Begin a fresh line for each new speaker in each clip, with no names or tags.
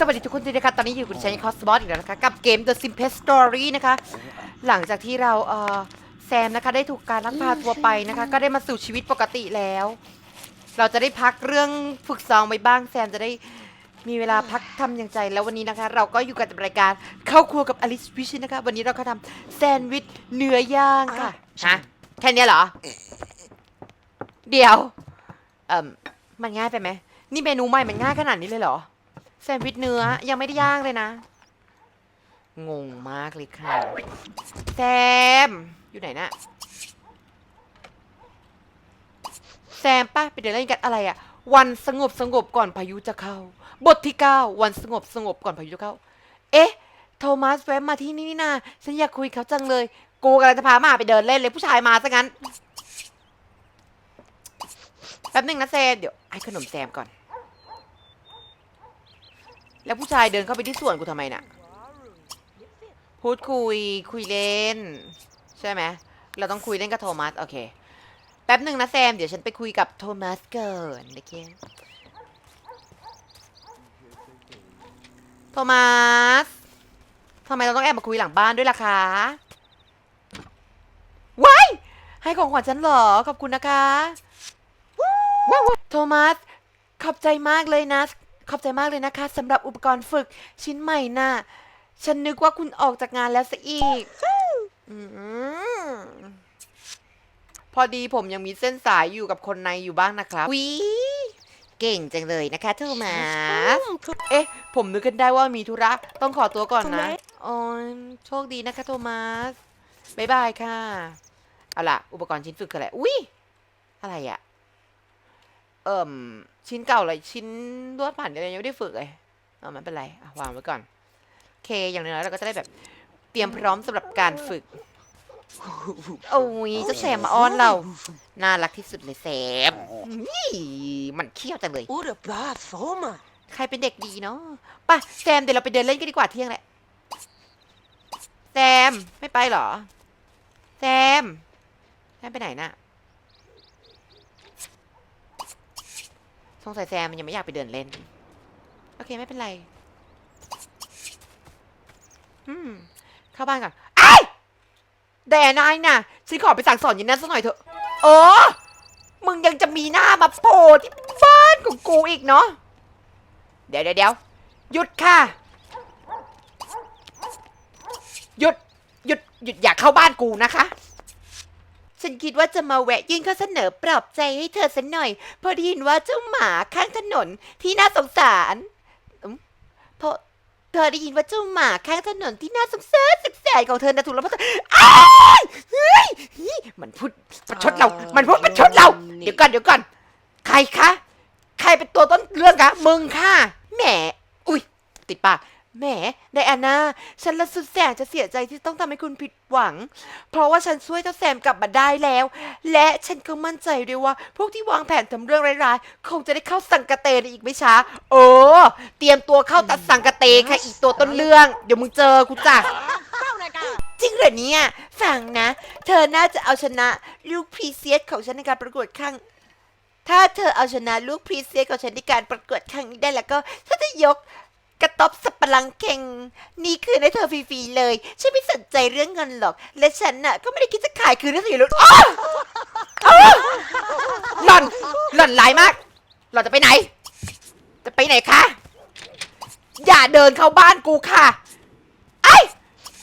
สวัสดีทุกคนด้วยนะคะตอนนี้อยู่กับฉันคอสบอสอีกแล้วนะคะ กับเกม The Simple Story นะคะ หลังจากที่เราเอ่อแซมนะคะได้ถูกการลักพาตัวไปนะคะ ก็ได้มาสู่ชีวิตปกติแล้ว เราจะได้พักเรื่องฝึกซ้อมไว้บ้างแซมจะได้มีเวลาพักทำอย่างใจแล้ววันนี้นะคะ เราก็อยู่กับรายการเข้าครัวกับอลิสวิชนะคะ วันนี้เราก็ทำแซนด์วิชเนื้อย่างค่ะฮะแค่เนี้ยเหรอ เดี๋ยวเอ่มมันง่ายไปไหมนี่เมนูใหม่มันง่ายขนาดนี้เลยเหรอ แซนด์วิชเนื้อยังไม่ได้ย่างเลยนะ งงมากเลยค่ะ แซม อยู่ไหนนะแซมป้าไปเดินเล่นกันอะไรอะวันสงบสงบก่อนพายุจะเข้า บทที่เก้าวันสงบสงบก่อนพายุจะเข้า เอ๊ะ โทมัสแวะมาที่นี่นี่นาฉันอยากคุยกับเขาจังเลย กูกำลังจะพามาไปเดินเล่นเลยผู้ชายมาซะงั้นแป๊บนึงนะแซม เดี๋ยวให้ขนมแซมก่อน แล้วผู้ชายเดินเข้าไปที่สวนกูทำไมน่ะ พูดคุยคุยเล่น ใช่ไหม เราต้องคุยเล่นกับโทมัส โอเค แป๊บหนึ่งนะแซม เดี๋ยวฉันไปคุยกับโทมัสก่อนโอเคโทมัสทำไมเราต้องแอบมาคุยหลังบ้านด้วยล่ะคะว้ายให้ของขวัญฉันเหรอ ขอบคุณนะคะ โทมัส ขอบใจมากเลยนะ ขอบใจมากเลยนะคะสำหรับอุปกรณ์ฝึกชิ้นใหม่น่ะ ฉันนึกว่าคุณออกจากงานแล้วซะอีกอมพอดีผมยังมีเส้นสายอยู่กับคนในอยู่บ้างนะครับวิเก่งจังเลยนะคะโทมัสเอ๊ะ ผมนึกขึ้นได้ว่ามีธุระต้องขอตัวก่อนนะ โอ้ยโชคดีนะคะโทมัส บ๊ายบายค่ะ เอาล่ะ อุปกรณ์ชิ้นฝึกคืออะไร อุ้ยอะไรอะ เอิ่มชิ้นเก่าเลยชิ้นลวดผ่านอะไรยังไม่ได้ฝึกเลยเอาไม่เป็นไรอะวางไว้ก่อนโอเคอย่างน้อยๆเราก็จะได้แบบเตรียมพร้อมสำหรับการฝึกโอ้ยเจ้าแซมมาอ้อนเรา น่ารักที่สุดเลยแซมนี่มันเขี้ยวจังเลย
Ure bad forma.
ใครเป็นเด็กดีเนาะไป่ะแซมเดี๋ยวเราไปเดินเล่นกันดีกว่าเที่ยงแหละแซมไม่ไปเหรอแซมแซมไปไหนน่ะส งสัยแซมมันยังไม่อยากไปเดินเล่น โอเคไม่เป็นไรอืมเข้าบ้านก่อนไอ้ยแดนายน่ะฉันขอไปสั่งสอนยินนั่นสักหน่อยเถอะเออมึงยังจะมีหน้ามาโผล่ที่บ้านของกูอีกเนาะเดี๋ยวเดี๋ยวหยุดค่ะ หยุดหยุดหยุดอย่าเข้าบ้านกูนะคะ ฉันคิดว่าจะมาแวะยื่นข้อเสนอปลอบใจให้เธอสักหน่อยเพอได้ยินว่าเจ้าหมาข้างถนนที่น่าสงสารอืมเพราะเธอได้ยินว่าเจ้าหมาข้างถนนที่น่าสงสารสุดแสนของเธอนะถูกแล้วเพราะเธออ้ายเฮ้ยเฮ้ยมันพูดประชดเรา มันพูดประชดเรา เดี๋ยวก่อนเดี๋ยวก่อน ใครคะ ใครเป็นตัวต้นเรื่องคะ มึงค่ะ แหม อุ้ย ติดปาก แหมไดอาน่า ฉันละสุดแสนจะเสียใจที่ต้องทำให้คุณผิดหวัง เพราะว่าฉันช่วยเจ้าแซมกลับมาได้แล้ว และฉันก็มั่นใจด้วยว่า พวกที่วางแผนทำเรื่องร้ายๆ คงจะได้เข้าสังกะเตในอีกไม่ช้า โอ้ เตรียมตัวเข้าตัดสังกะเตค่ะอีกตัวต้นเรื่อง เดี๋ยวมึงเจอกูจ้ะจริงเหรอเนี่ยฟังนะ เธอน่าจะเอาชนะลูกพรีเซียสของฉันในการประกวดครั้ง ถ้าเธอเอาชนะลูกพรีเซียสของฉันในการประกวดครั้งนี้ได้แล้วก็ฉันจะยก กระต๊อบสับปะรังเข่งนี่คืนให้เธอฟรีๆเลย ฉันไม่สนใจเรื่องเงินหรอก และฉันน่ะก็ไม่ได้คิดจะขายคืนให้เธออยู่แล้วอ้าวอ้าวหล่อนหล่อนร้ายมาก หล่อนจะไปไหน จะไปไหนคะ อย่าเดินเข้าบ้านกูค่ะ ไอ้ย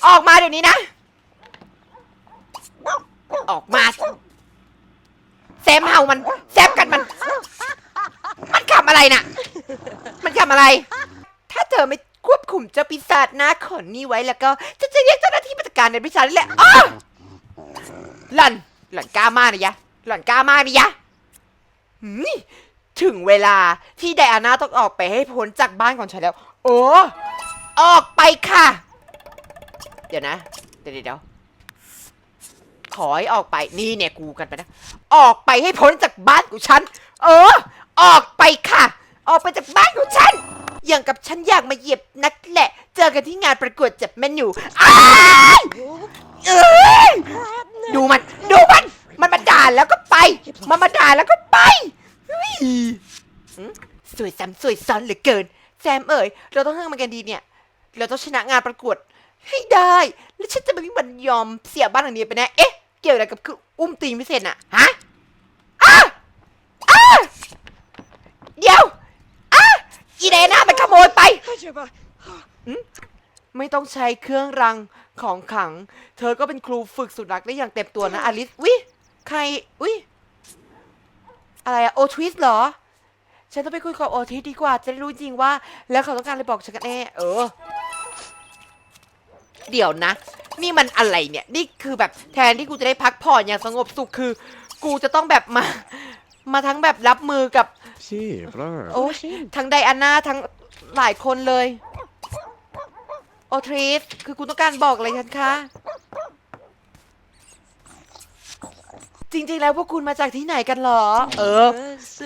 ออกมาเดี๋ยวนี้นะ ออกมา แซมเห่ามัน แซมกันมัน มันทำอะไรน่ะ มันทำอะไร ธอไม่ควบคุมเจ้าปีศาจหน้าขนนี่ไว้แล้วก็จะจะเรียกเจ้าหน้าที่มาจัดการในพิชาจนี่แหละอ้าวหล่อนหล่อนกล้ามากนะยะ หล่อนกล้ามากนะยะหืมถึงเวลาที่ไดอาน่าต้องออกไปให้พ้นจากบ้านของฉันแล้ว โอ้ออกไปค่ะ เดี๋ยวนะ เดี๋ยวเดี๋ยวเดี๋ยวขอให้ออกไปนี่เนี่ยกูกันไปนะ ออกไปให้พ้นจากบ้านของฉัน เออ ออกไปค่ะ ออกไปจากบ้านของฉัน อย่างกับฉันอยากมาเหยียบนักแหละ เจอกันที่งานประกวดจับเมนูอ้ายเอ้ยดูมัน ดูมัน มันมาด่าแล้วก็ไป มันมาด่าแล้วก็ไปเฮ้ยหืมสวยซ้ำสวยซ้อนเหลือเกิน แซมเอ๋ยเราต้องทำมันกันดีเนี่ย เราต้องชนะงานประกวดให้ได้ แล้วฉันจะไม่มีวันยอมเสียบ้านหลังนี้ไปแนะ เอ๊ะ เกี่ยวอะไรกับคืออุ้มตีนไม่เสร็จน่ะ ฮะอ้าอ้าเดี๋ยวอ้า อีเดน่ามันขโมยไปไม่ต้องใช้เครื่องรังของขลัง เธอก็เป็นครูฝึกสุนัขได้อย่างเต็มตัวนะอลิสวิใครวิอะไรอะโอทวิสเหรอ ฉันต้องไปคุยกับโอทิสดีกว่า จะได้รู้จริงว่า แล้วเขาต้องการอะไรบอกฉันกันแน่เออ เดี๋ยวนะ นี่มันอะไรเนี่ย นี่คือแบบแทนที่กูจะได้พักผ่อนอย่างสงบสุขคือ กูจะต้องแบบมา มาทั้งแบบรับมือกับ
Sí, claro.
โอ้ยทั้งไดอาน่าทั้งหลายคนเลย โอทริสคือคุณต้องการบอกอะไรฉันคะ จริงๆแล้วพวกคุณมาจากที่ไหนกันเหรอ เออ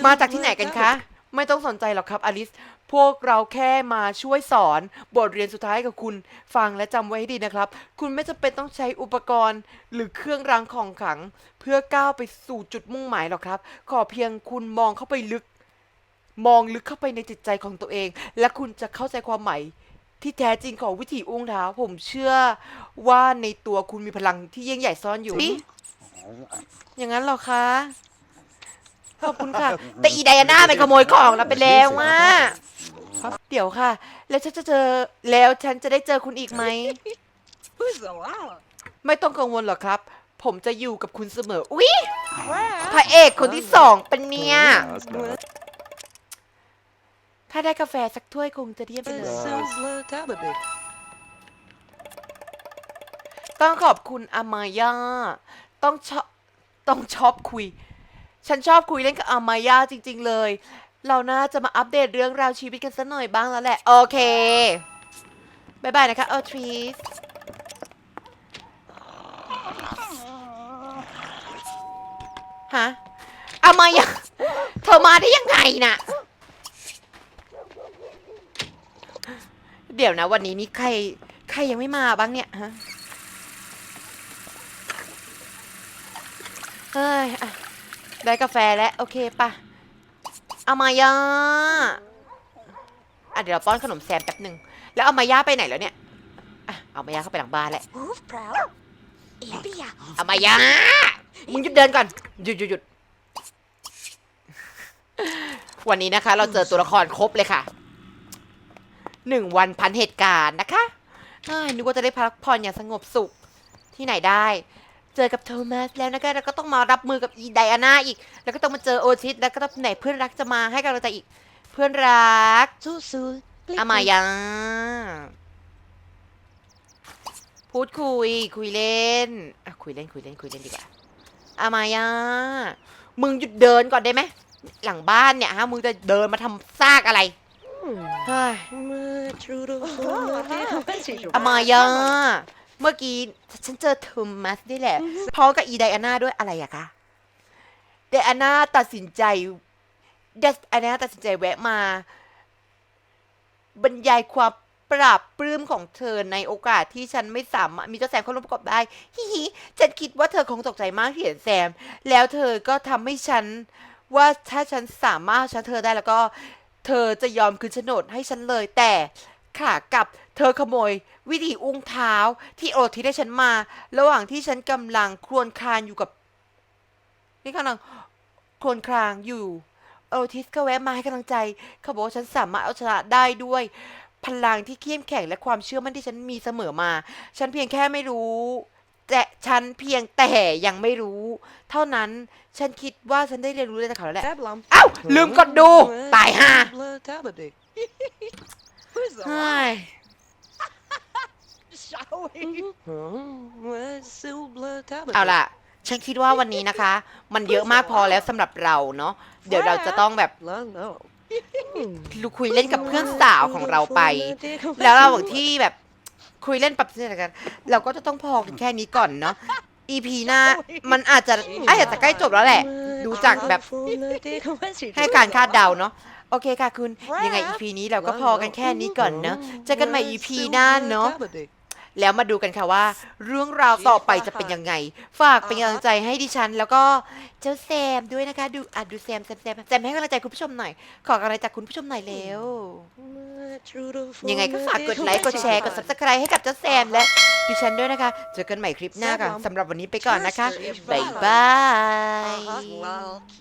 มาจากที่ไหนกันคะ ไม่ต้องสนใจหรอกครับอลิส พวกเราแค่มาช่วยสอนบทเรียนสุดท้ายกับคุณฟังและจำไว้ให้ดีนะครับ คุณไม่จำเป็นต้องใช้อุปกรณ์ หรือเครื่องรางของขลัง เพื่อก้าวไปสู่จุดมุ่งหมายหรอกครับ ขอเพียงคุณมองเข้าไปลึก มองลึกเข้าไปในจิตใจของตัวเอง และคุณจะเข้าใจความหมายที่แท้จริงของวิถีอุ้งเท้า ผมเชื่อว่าในตัวคุณมีพลังที่ยิ่งใหญ่ซ่อนอยู่อย่างนั้นเหรอคะ ขอบคุณค่ะ แต่อีไดอาน่าไปขโมยของเราไปแล้วว่าเดี๋ยวค่ะ แล้วฉันจะเจอแล้วฉันจะได้เจอคุณอีกไหม ไม่ต้องกังวลหรอกครับ ผมจะอยู่กับคุณเสมอ อุ๊ยพระเอกคนที่สองเป็นเมีย
That's not-
ถ้าได้กาแฟสักถ้วยคงจะเยี่ยมไปเลยต้องขอบคุณอามายาต้องชอบต้องชอบคุย ฉันชอบคุยเล่นกับอามายาจริง ๆ เลย เราน่าจะมาอัปเดตเรื่องราวชีวิตกันสักหน่อยบ้างแล้วแหละ โอเคบายบายนะคะเออทรีสฮะอามายาเธอมาได้ยังไงน่ะ เดี๋ยวนะ วันนี้นี่ใครใครยังไม่มาบ้างเนี่ยฮะเฮ้ยอะได้กาแฟแล้วโอเคปะเอามายาอะเดี๋ยวเราป้อนขนมแซมแป๊บหนึ่งแล้วเอามายาไปไหนแล้วเนี่ยอะเอามายาเข้าไปหลังบ้านแหล้ว
Move, bro. India.
เอามายามึงหยุดเดินก่อน หยุดหยุดหยุด วันนี้นะคะ เราเจอตัวละครครบเลยค่ะ หนึ่งวันพันเหตุการณ์นะคะเฮ้ยนึกว่าจะได้พักผ่อนอย่างสงบสุขที่ไหนได้ เจอกับโทมัสแล้วนะคะแล้วก็ต้องมารับมือกับอีไดอาน่าอีก แล้วก็ต้องมาเจอโอทิสแล้วก็ต้องไหนเพื่อนรักจะมาให้กำลังใจอีก เพื่อนรัก
Susu.
อามายาพูดคุย คุยเล่นอะคุยเล่นคุยเล่นคุยเล่นดีกว่าอามายามึงหยุดเดินก่อนได้ไหมหลังบ้านเนี่ยฮะมึงจะเดินมาทำซากอะไร เฮ้ยอามายาเมื่อกี้ฉันเจอโทมัสนี่แหละพร้อมกับอีไดอาน่าด้วยอะไรอะคะไดอาน่าตัดสินใจไดอาน่าตัดสินใจแวะมา บรรยายความปราบปลื้มของเธอในโอกาสที่ฉันไม่สามารถมีเจ้าแซมเข้าร่วมประกอบได้ ฮิฮิฉันคิดว่าเธอคงตกใจมากที่เห็นแซม แล้วเธอก็ทำให้ฉันว่าถ้าฉันสามารถชนะเธอได้แล้วก็ เธอจะยอมคืนโฉนดให้ฉันเลย แต่ขากลับเธอขโมย วิธีอุ้งเท้าที่โอทิได้ฉันมา ระหว่างที่ฉันกำลังครวญครางอยู่กับ นี่กำลังครวญครางอยู่ โอทิสก็แวะมาให้กำลังใจ เขาบอกว่าฉันสามารถเอาชนะได้ด้วย พลังที่เข้มแข็งและความเชื่อมั่นที่ฉันมีเสมอมา ฉันเพียงแค่ไม่รู้ แต่ฉันเพียงแต่ยังไม่รู้ เท่านั้นฉันคิดว่าฉันได้เรียนรู้ได้จากเขาแล้วแหละเอ้าลืมกดดู ตายห่าเฮ้ย เอาล่ะ ฉันคิดว่าวันนี้นะคะ มันเยอะมากพอแล้วสำหรับเราเนาะ เดี๋ยวเราจะต้องแบบลุคุยเล่นกับเพื่อนสาวของเราไป แล้วระหว่างที่แบบ คุยเล่นปรับเสียงกัน เราก็จะต้องพอกันแค่นี้ก่อนเนาะ EP หน้ามันอาจจะอาจจะใกล้จบแล้วแหละ ดูจากแบบให้การคาดเดาเนาะโอเคค่ะคุณ ยังไง EP นี้เราก็พอกันแค่นี้ก่อนเนาะเจอกันใหม่ EP หน้าเนาะ แล้วมาดูกันค่ะว่า เรื่องราวต่อไปจะเป็นยังไง ฝากเป็นกำลังใจให้ดิฉัน แล้วก็เจ้าแซมด้วยนะคะ ดูอะดูแซมแซมแซมแซมให้กำลังใจคุณผู้ชมหน่อย ขอกำลังใจจากคุณผู้ชมหน่อยเร็ว
Mưa
ยังไงก็ฝากกดไลค์กดแชร์กด subscribe ให้กับเจ้าแซมและดิฉันด้วยนะคะ เจอกันใหม่คลิปหน้าค่ะสำหรับวันนี้ไปก่อนนะคะบ๊ายบาย
Uh-huh.